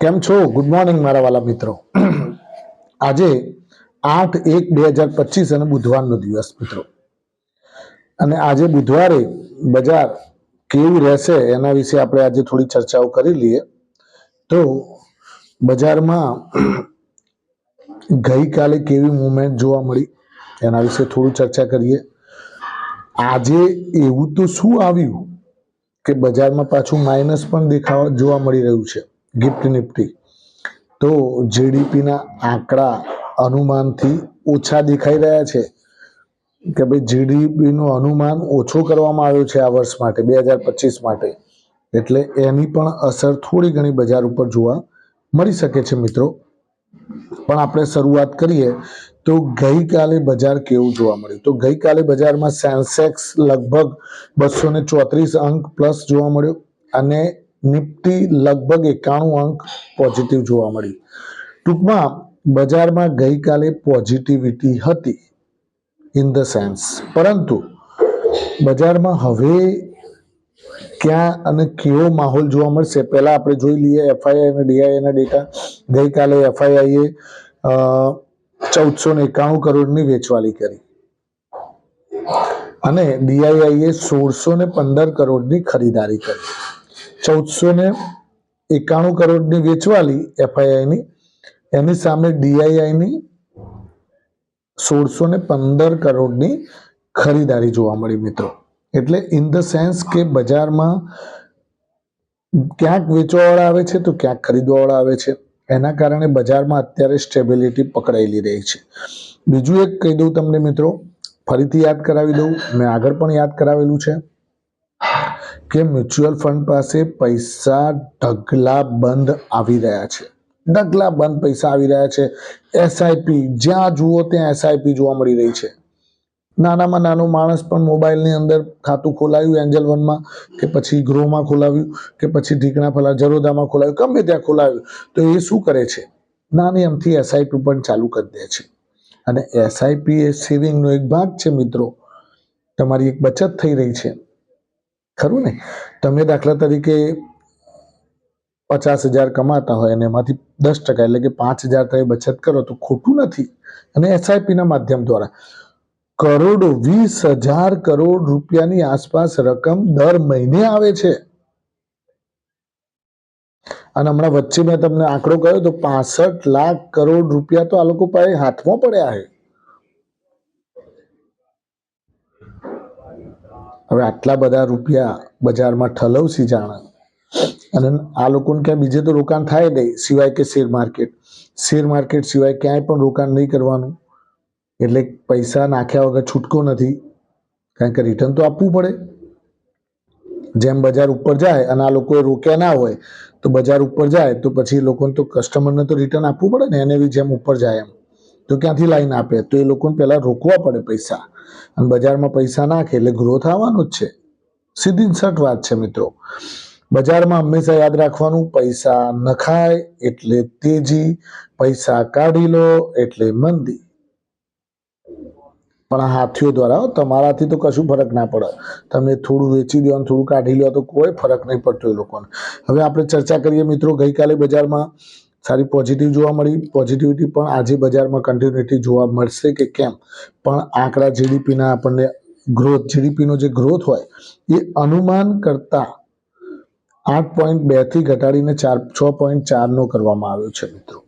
કેમ છો? Good morning મારા વાલા મિત્રો. આજે આઠ એક બે હજાર પચીસ અને બુધવારનો દિવસ, મિત્રો. અને આજે બુધવારે બજાર કેવું રહેશે એના વિશે આપણે આજે થોડી ચર્ચાઓ કરી લઈએ. તો બજારમાં ગઈકાલે કેવી મુવમેન્ટ જોવા મળી એના વિશે થોડું ચર્ચા કરીએ. આજે એવું તો શું આવ્યું? કે બજારમાં પાછું માઇનસ પણ દેખાવા, જોવા મળી રહ્યું છે ગિફ્ટ નિફ્ટી તો જીડીપીના આંકડા અનુમાનથી ઓછા દેખાઈ રહ્યા છે કે ભાઈ જીડીપીનું અનુમાન ઓછો કરવામાં આવ્યો છે આ વર્ષ માટે, બે હજાર પચીસ માટે. એટલે એની પણ અસર થોડી ઘણી બજાર ઉપર જોવા મળી શકે છે મિત્રો. પણ આપણે શરૂઆત કરીએ તો ગઈકાલે બજાર કેવું જોવા મળ્યું? તો ગઈકાલે બજારમાં સેન્સેક્સ લગભગ બસો ને ચોત્રીસ અંક પ્લસ જોવા મળ્યો અને નિફ્ટી લગભગ એકાણું અંક પોઝિટિવ જોવા મળી. ટૂંકમાં, બજારમાં ગઈકાલે પોઝિટિવિટી હતી ઇન ધ સેન્સ પરંતુ, બજારમાં હવે ક્યાં અને કેવો માહોલ જોવા મળશે? પહેલા આપણે જોઈ લઈએ એફઆઈઆઈ અને ડીઆઈઆઈના ડેટા ગઈકાલે એફઆઈઆઈએ ચૌદસો ને એકાણું કરોડની વેચવાલી કરી. અને ડીઆઈઆઈએ સોળસો ને પંદર કરોડની ખરીદારી કરી. ચૌદસો ને એકાણું કરોડની વેચવાલી એફઆઈઆઈની એની સામે ડીઆઈઆઈની સોળસો ને પંદર કરોડની ખરીદારી જોવા મળી મિત્રો. એટલે ઇન ધ સેન્સ કે બજારમાં ક્યાંક વેચવાવાળા આવે છે તો ક્યાંક ખરીદવાવાળા આવે છે. એના કારણે બજારમાં અત્યારે સ્ટેબિલિટી પકડાયેલી રહી છે. બીજું એક કહી દઉં તમને મિત્રો, ફરીથી યાદ કરાવી દઉં, મેં આગળ પણ યાદ કરાવેલું છે કે મ્યુચ્યુઅલ ફંડ પાસે પૈસા ઢગલા બંધ આવી રહ્યા છે. ઢગલા બંધ પૈસા આવી રહ્યા છે. એસઆઈપી જ્યાં જુઓ ત્યાં એસઆઈપી જોવા મળી રહી છે. નાનામાં નાનો માણસ પણ મોબાઈલની અંદર ખાતું ખોલાવ્યું એન્જલ વનમાં કે પછી ગ્રોમાં ખોલાવ્યું, કે પછી ઢીકણા ફલા જરોદામાં ખોલાવ્યું, ગમે ત્યાં ખોલાવ્યું. તો એ શું કરે છે? નાની અમથી એસઆઈપી પણ ચાલુ કરી દે છે. અને એસઆઈપી એ સેવિંગનો એક ભાગ છે મિત્રો. તમારી એક બચત થઈ રહી છે. ખરું ને? તમે દાખલા તરીકે પચાસ હજાર કમાતા હોય અને એમાંથી દસ ટકા એટલે કે પાંચ હજાર તમે બચત કરો તો ખોટું નથી. અને એસઆઈપીના માધ્યમ દ્વારા. કરોડો વીસ હજાર કરોડ રૂપિયાની આસપાસ રકમ દર મહિને આવે છે. અને હમણાં વચ્ચે મેં તમને આંકડો કહ્યો તો પાસઠ લાખ કરોડ રૂપિયા તો આ લોકો પાસે હાથમાં પડ્યા છે. હવે આટલા બધા રૂપિયા બજારમાં ઠલવસી જાણે. અને આ લોકોને ક્યાંય બીજે તો રોકાણ થાય નહીં, સિવાય કે શેર માર્કેટ. શેર માર્કેટ સિવાય ક્યાંય પણ રોકાણ નહીં કરવાનું. એટલે પૈસા નાખ્યા વગર છૂટકો નથી. કારણ કે રિટર્ન તો આપવું પડે. જેમ બજાર ઉપર જાય અને આ લોકોએ રોક્યા ના હોય, તો બજાર ઉપર જાય, તો પછી લોકોને તો કસ્ટમરને તો રિટર્ન આપવું પડે ને, એને બી જેમ ઉપર જાય એમ. તો ક્યાંથી લાઈન આપે? તો એ લોકોને પહેલાં રોકવા પડે પૈસા. અને બજારમાં પૈસા નાખે એટલે ગ્રોથ આવવાનો જ છે. સીધી સટ વાત છે મિત્રો. બજારમાં હંમેશા યાદ રાખવાનું, પૈસા નખાય એટલે તેજી, પૈસા કાઢી લો એટલે મંદી. પણ હાથીઓ દ્વારા તમારાથી તો કશું ફરક ના પડે. તમે થોડું વેચી દો અને થોડું કાઢી લો તો કોઈ ફરક નહીં પડતો એ લોકોને. હવે આપણે ચર્ચા કરીએ મિત્રો, ગઈકાલે બજારમાં સારી પોઝિટિવ જોવા મળી. પોઝિટિવિટી પણ આજે બજારમાં કન્ટિન્યુટી જોવા મળશે કે કેમ? પણ આંકડા જીડીપીના આપણને ગ્રોથ જીડીપીનો જે ગ્રોથ હોય, એ અનુમાન કરતાં આઠ પોઈન્ટ બેથી ઘટાડીને ચાર, છ પોઈન્ટ ચારનો કરવામાં આવ્યો છે મિત્રો.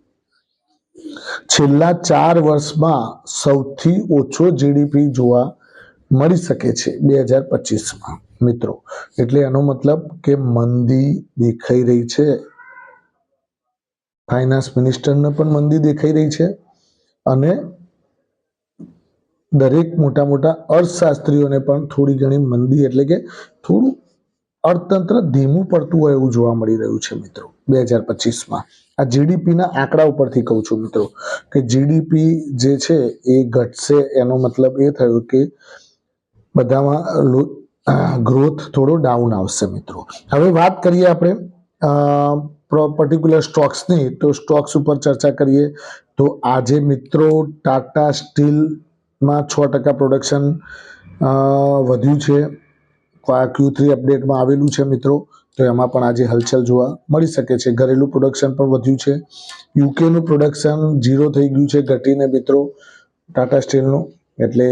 છેલ્લા ચાર વર્ષમાં સૌથી ઓછો જીડીપી જોવા મળી શકે છે બે હજાર પચીસમાં. મિત્રો, એટલે એનો મતલબ કે મંદી દેખાઈ રહી છે. ફાઇનાન્સ મિનિસ્ટરને પણ મંદી દેખાઈ રહી છે અને દરેક મોટા મોટા અર્થશાસ્ત્રીઓને પણ થોડી ઘણી મંદી, એટલે કે થોડું અર્થતંત્ર ધીમું પડતું હોય એવું જોવા મળી રહ્યું છે મિત્રો, બે હજાર પચીસમાં. આ જીડીપીના આંકડા ઉપરથી કહું છું મિત્રો, કે જીડીપી જે છે એ ઘટશે, એનો મતલબ એ થયો કે બધામાં ગ્રોથ થોડો ડાઉન આવશે મિત્રો. હવે વાત કરીએ આપણે પર્ટિક્યુલર સ્ટોક્સની તો સ્ટોક્સ ઉપર ચર્ચા કરીએ તો આજે મિત્રો ટાટા સ્ટીલમાં છ ટકા પ્રોડક્શન વધ્યું છે. ક્યુ થ્રી અપડેટમાં આવેલું છે મિત્રો. તો એમાં પણ આજે હલચલ જોવા મળી શકે છે. ઘરેલું પ્રોડક્શન પણ વધ્યું છે. યુકેનું પ્રોડક્શન ઝીરો થઈ ગયું છે ઘટીને મિત્રો. ટાટા સ્ટીલનું એટલે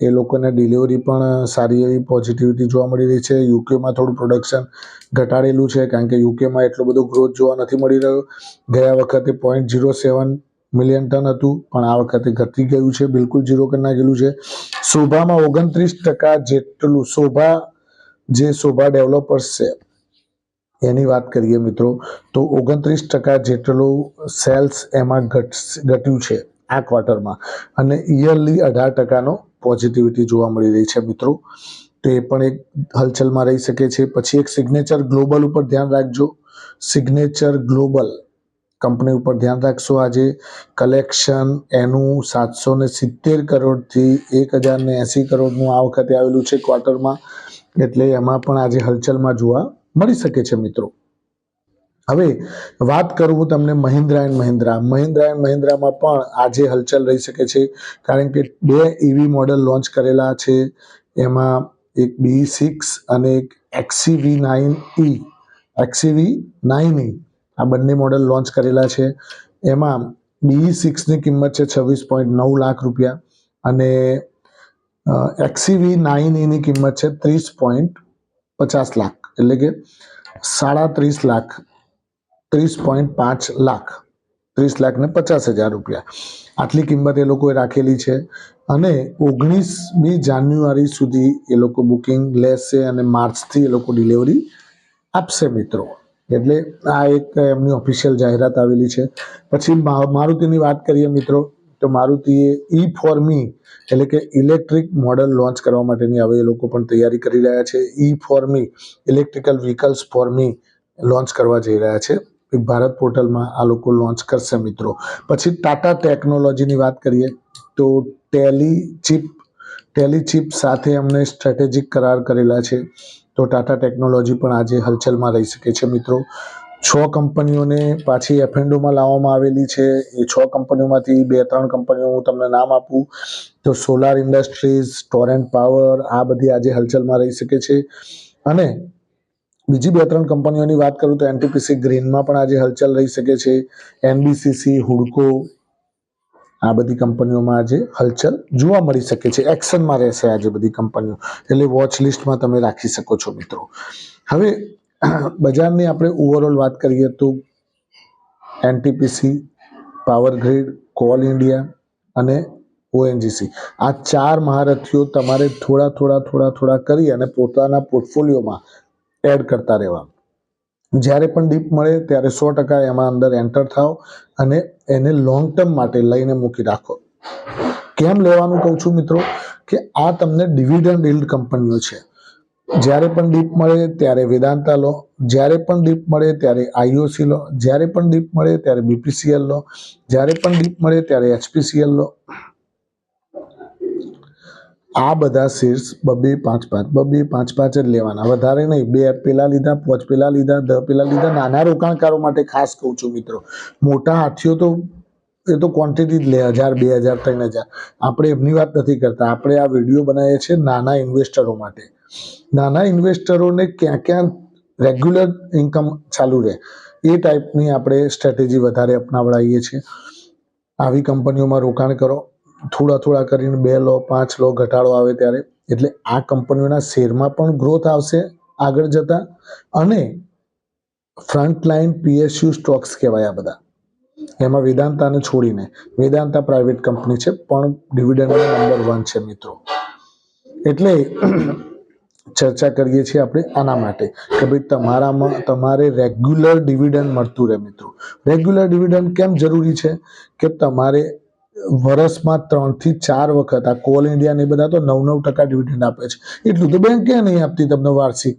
એ લોકોને ડિલિવરી પણ સારી એવી પોઝિટિવિટી જોવા મળી રહી છે. યુકેમાં થોડું પ્રોડક્શન ઘટાડેલું છે કારણ કે યુકેમાં એટલો બધો ગ્રોથ જોવા નથી મળી રહ્યો. ગયા વખતે point zero seven million ton હતું, પણ આ વખતે ઘટી ગયું છે. બિલકુલ ઝીરો કરી નાખેલું છે. શોભામાં ઓગણત્રીસ ટકા જેટલું શોભા જે શોભા ડેવલપર્સ છે, એની વાત કરીએ મિત્રો, તો ઓગણત્રીસ ટકા જેટલું સેલ્સ એમાં ઘટ, ઘટ્યું છે આ ક્વાર્ટરમાં. અને ઇયરલી અઢાર ટકાનો પોઝિટિવિટી જોવા મળી રહી છે મિત્રો. તો એ પણ એક હલચલમાં રહી શકે છે. પછી એક સિગ્નેચર ગ્લોબલ ઉપર ધ્યાન રાખજો. સિગ્નેચર ગ્લોબલ કંપની ઉપર ધ્યાન રાખશો આજે. કલેક્શન એનું સાતસો ને સિત્તેર કરોડથી એક હજાર ને એંસી કરોડનું આ વખતે આવેલું છે ક્વાર્ટરમાં. એટલે એમાં પણ આજે હલચલમાં જોવા મળી શકે છે મિત્રો. હવે વાત કરું તમને મહિન્દ્રા એન્ડ મહિન્દ્રા. મહિન્દ્રા એન્ડ મહિન્દ્રામાં પણ આજે હલચલ રહી શકે છે. કારણ કે બે ઈવી મોડલ લોન્ચ કરેલા છે. એમાં એક બી સિક્સ અને એક એક્સીવી નાઇન ઈ એક્સીવી નાઇન ઈ આ બંને મોડલ લોન્ચ કરેલા છે. એમાં બી સિક્સની કિંમત છે છવ્વીસ પોઈન્ટ નવ લાખ રૂપિયા અને એક્સીવી નાઇન એની કિંમત છે ત્રીસ પોઈન્ટ પચાસ લાખ. એટલે કે સાડા ત્રીસ લાખ, ત્રીસ પોઈન્ટ પાંચ લાખ, ત્રીસ લાખ ને પચાસ હજાર રૂપિયા. આટલી કિંમત એ લોકોએ રાખેલી છે અને ઓગણીસમી જાન્યુઆરી સુધી એ લોકો બુકિંગ લેશે અને માર્ચથી એ લોકો ડિલિવરી આપશે મિત્રો. એટલે આ એક એમની ઓફિશિયલ જાહેરાત આવેલી છે. પછી મારુતિની વાત કરીએ મિત્રો. તો મારુતિએ ઈ ફોર મી એટલે કે ઇલેક્ટ્રિક મોડલ લોન્ચ કરવા માટેની હવે એ લોકો પણ તૈયારી કરી રહ્યા છે. E for me electrical vehicles for me launch કરવા જઈ રહ્યા છે. ભારત પોર્ટલમાં આ લોકો લોન્ચ કરશે મિત્રો. પછી ટાટા ટેકનોલોજીની વાત કરીએ તો ટેલી ચિપ ટેલી સાથે અમને સ્ટ્રેટેજિક કરાર કરેલા છે. તો ટાટા ટેકનોલોજી પણ આજે હલચલમાં રહી શકે છે મિત્રો. છ કંપનીઓને પાછી એફએન્ડોમાં લાવવામાં આવેલી છે. એ છ કંપનીઓમાંથી બે ત્રણ કંપનીઓ હું તમને નામ આપું. તો સોલાર ઇન્ડસ્ટ્રીઝ ટોરેન્ટ પાવર આ બધી આજે હલચલમાં રહી શકે છે. અને બીજી બે ત્રણ કંપનીઓની વાત કરું તો એનટીપીસી ગ્રીનમાં પણ આજે હલચલ રહી શકે છે. એનબીસીસી હુડકો, આ બધી કંપનીઓમાં આજે હલચલ જોવા મળી શકે છે. એક્શનમાં રહેશે આજે બધી કંપનીઓ. એટલે વોચ લિસ્ટમાં તમે રાખી શકો છો મિત્રો. હવે બજારની આપણે ઓવરઓલ વાત કરીએ તો NTPC power grid coal India અને ઓએનજીસી આ ચાર મહારથીઓ તમારે થોડા થોડા થોડા થોડા કરી અને પોતાના પોર્ટફોલિયોમાં એડ કરતા રહેવા જ્યારે પણ ડીપ મળે ત્યારે સો ટકા એમાં અંદર એન્ટર થાઓ અને એને લોંગ ટર્મ માટે લઈને મૂકી રાખો. કેમ લેવાનું કહું છું મિત્રો? કે આ તમને ડિવિડન્ડ ઇલ્ડ કંપનીઓ છે. જ્યારે પણ ડીપ મળે ત્યારે વેદાંતા લો, જ્યારે પણ ડીપ મળે ત્યારે આઈઓસી લો, જ્યારે પણ ડીપ મળે ત્યારે બીપીસીએલ લો, જ્યારે પણ ડીપ મળે ત્યારે એચપીસીએલ લો. આ બધા શેર્સ બબે પાંચ પાંચ, બબે પાંચ પાંચ જ લેવાના. વધારે નહીં, બે પેલા લીધા, પાંચ પેલા લીધા, દ પેલા લીધા, નાના રોકાણકારો માટે ખાસ કહું છું મિત્રો. મોટા હાથીઓ તો એ તો ક્વોન્ટિટી જ લે, હજાર, બે હજાર, ત્રણ હજાર. આપણે એમની વાત નથી કરતા. આપણે આ વીડિયો બનાવીએ છીએ નાના ઇન્વેસ્ટરો માટે. નાના ઇન્વેસ્ટરોને ક્યાં ક્યાં રેગ્યુલર ઇન્કમ ચાલુ રહે, એ ટાઈપની આપણે સ્ટ્રેટેજી વધારે અપનાવડાવીએ છીએ. આવી કંપનીઓમાં રોકાણ કરો. થોડા થોડા કરીને બે લો, પાંચ લો, ઘટાડો આવે ત્યારે. એટલે આ કંપનીઓના શેરમાં પણ ગ્રોથ આવશે, આગળ જતા. અને ફ્રન્ટ લાઇન પીએસયુ સ્ટોક્સ કહેવાય આ બધા. એમાં વેદાંતાને છોડીને, વેદાંતા પ્રાઇવેટ કંપની છે, પણ ડિવિડન્ડમાં નંબર વન છે મિત્રો. એટલે ચર્ચા કરીએ છીએ આપણે આના માટે કે ભાઈ તમારામાં, તમારે રેગ્યુલર ડિવિડન્ડ મળતું રહે મિત્રો. રેગ્યુલર ડિવિડન્ડ કેમ જરૂરી છે? કે તમારે વર્ષમાં ત્રણથી ચાર વખત આ કોલ ઇન્ડિયા ને બધા તો નવ નવ ટકા ડિવિડન્ડ આપે છે. એટલું તો બેંક નહીં આપતી તમને વાર્ષિક?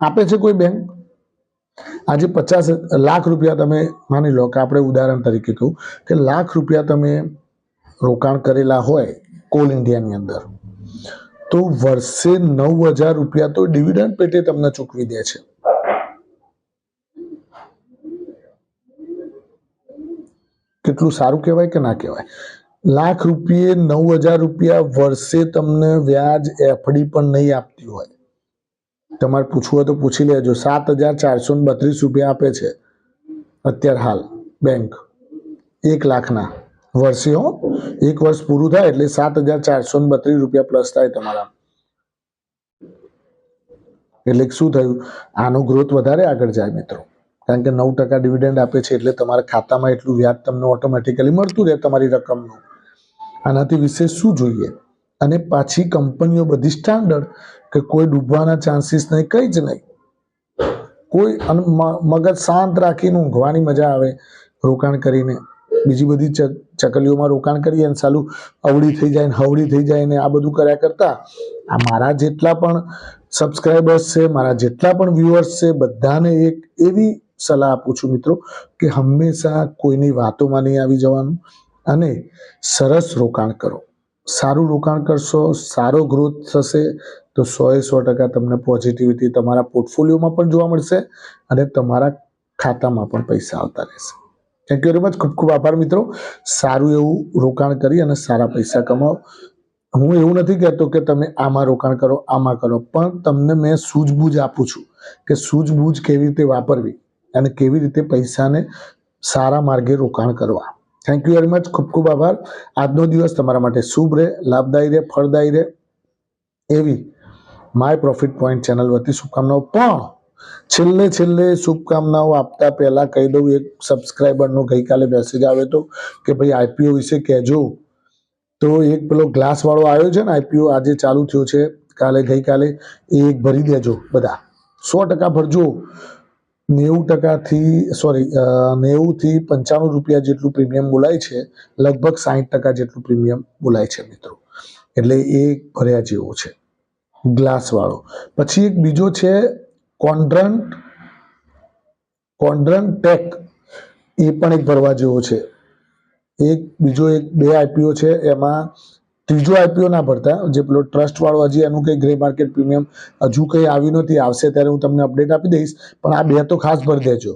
આપે છે કોઈ બેંક આજે પચાસ લાખ રૂપિયા તમે માની લો કે આપણે ઉદાહરણ તરીકે કહું કે લાખ રૂપિયા તમે રોકાણ કરેલા હોય કોલ ઇન્ડિયાની અંદર, તો વર્ષે નવ હજાર રૂપિયા તો ડિવિડન્ડ પેટે તમને ચૂકવી દે છે. કેટલું સારું કહેવાય કે ના કહેવાય? લાખ રૂપિયે નવ હજાર રૂપિયા વર્ષે તમને વ્યાજ એફડી પણ નહીં આપતી હોય. તમારે પૂછવું હોય તો પૂછી લેજો. સાત હજાર ચારસો ને બત્રીસ રૂપિયા આપે છે. અત્યારે હાલ બેંક એક લાખના વર્ષે હો. એક વર્ષ પૂરું થાય એટલે સાત હજાર ચારસો ને બત્રીસ રૂપિયા પ્લસ થાય તમારા. એટલે શું થયું? આનો ગ્રોથ વધારે આગળ જાય મિત્રો. કારણ કે નવ ટકા ડિવિડન્ડ આપે છે એટલે તમારા ખાતામાં એટલું વ્યાજ તમને ઓટોમેટિકલી મળતું રહે તમારી રકમનું. આનાથી વિશેષ શું જોઈએ? અને પાછી કંપનીઓ બધી સ્ટાન્ડર્ડ કે કોઈ ડૂબવાના ચાન્સીસ નહીં, કંઈ જ નહીં. કોઈ મગજ શાંત રાખીને ઊંઘવાની મજા આવે, રોકાણ કરીને. બીજી બધી ચકલીઓમાં રોકાણ કરીએ અને સાલું અવળી થઈ જાય ને હવળી થઈ જાય ને આ બધું કર્યા કરતાં. આ મારા જેટલા પણ સબસ્ક્રાઈબર્સ છે, મારા જેટલા પણ વ્યુઅર્સ છે, બધાને એક એવી સલાહ આપું છું મિત્રો કે હંમેશા કોઈની વાતોમાં નહીં આવી જવાનું અને સરસ રોકાણ કરો. સારું રોકાણ કરશો, સારો ગ્રોથ થશે, તો સો એ સો ટકા તમને પોઝિટિવિટી તમારા પોર્ટફોલિયોમાં પણ જોવા મળશે અને તમારા ખાતામાં પણ પૈસા આવતા રહેશે. થેન્ક યુ વેરી મચ ખૂબ ખૂબ આભાર મિત્રો. સારું એવું રોકાણ કરી અને સારા પૈસા કમાઓ હું એવું નથી કહેતો કે તમે આમાં રોકાણ કરો, આમાં કરો, પણ તમને મેં સૂઝબૂઝ આપું છું કે સૂઝબૂઝ કેવી રીતે વાપરવી અને કેવી રીતે પૈસાને સારા માર્ગે રોકાણ કરવા. થેન્ક યુ વેરી મચ ખૂબ ખૂબ આભાર. આજનો દિવસ તમારા માટે શુભ રહે, લાભદાયી રહે, ફળદાયી રહે એવી માય પ્રોફિટ પોઈન્ટ ચેનલ વતી શુભકામનાઓ. પણ છેલ્લે છેલ્લે શુભકામનાઓ આપતા પહેલા કહી દઉં, એક સબસ્ક્રાઈબરનો ગઈકાલે મેસેજ આવ્યો હતો કે ભાઈ આઈપીઓ વિશે કહેજો. તો એક પેલો ગ્લાસવાળો આવ્યો છે ને આઈપીઓ આજે ચાલુ થયો છે, કાલે, ગઈકાલે, એ એક ભરી દેજો બધા. સો ટકા ભરજો. નેવું ટકાથી સોરી નેવુંથી પંચાણું રૂપિયા જેટલું પ્રીમિયમ બોલાય છે. લગભગ સાહીઠ ટકા જેટલું પ્રીમિયમ બોલાય છે મિત્રો. એટલે એ ભર્યા જેવો છે. ગ્લાસ વાળો પછી એક બીજો છે, કોન્ડ્રન્ટ કોન્ડ્રન્ટ ટેક. એ પણ એક ભરવા જેવો છે. એક, બીજો એક બે આઈપીઓ છે. એમાં ત્રીજો આઈપીઓ ના ભરતા, જે પેલો ટ્રસ્ટ વાળો હજી એનું કંઈ ગ્રે માર્કેટ પ્રીમિયમ હજુ કંઈ આવ્યું નથી, આવશે ત્યારે હું તમને અપડેટ આપી દઈશ, પણ આ બે તો ખાસ ભરી દેજો.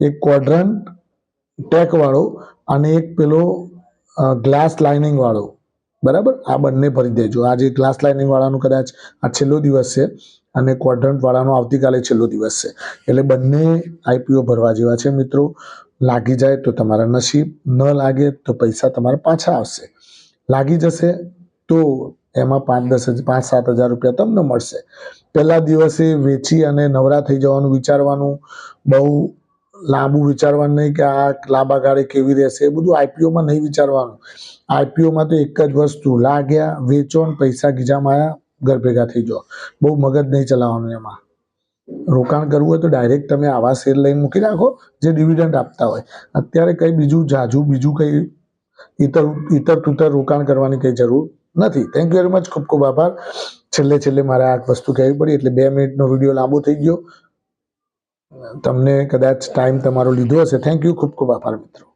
એક ક્વોડ્રન્ટ ટેક વાળો અને એક પેલો ગ્લાસ લાઇનિંગ વાળો. બરાબર? આ બંને ભરી દેજો. આજે ગ્લાસ લાઇનિંગ વાળાનું કદાચ આ છેલ્લો દિવસ છે, અને ક્વોડ્રન્ટ વાળાનો આવતીકાલે છેલ્લો દિવસ છે. એટલે બંને આઈપીઓ ભરવા જેવા છે મિત્રો. લાગી જાય તો તમારા નસીબ, ન લાગે તો પૈસા તમારા પાછા આવશે. લાગી જશે, તો એમાં પાંચ દસ હજાર પાંચ સાત હજાર રૂપિયા તમને મળશે. પહેલા દિવસે વેચી અને નવરા થઈ જવાનું વિચારવાનું, બહુ લાંબુ વિચારવાનું નહીં કે આ લાંબા ગાળે કેવી રહેશે, એ બધું આઈપીઓમાં નહીં વિચારવાનું. આઈપીઓમાં તો એક જ વસ્તુ, લાગ્યા, વેચો પૈસા ગીજામાં આવ્યા ઘર ભેગા થઈ જાઓ. બહુ મગજ નહીં ચલાવવાનું એમાં. રોકાણ કરવું હોય તો ડાયરેક્ટ તમે આવા શેર લઈને મૂકી રાખો, જે ડિવિડન્ડ આપતા હોય. અત્યારે કંઈ બીજું જાજુ બીજું કંઈ ઇતર ઇતર તુતર રોકાણ કરવાની કંઈ જરૂર નથી. થેન્ક યુ વેરી મચ ખૂબ ખૂબ આભાર. છેલ્લે છેલ્લે મારે આ વસ્તુ કહેવી પડી એટલે બે મિનિટનો વીડિયો લાંબો થઈ ગયો. તમને કદાચ ટાઈમ તમારો લીધો હશે. થેન્ક યુ ખૂબ ખૂબ આભાર, મિત્રો.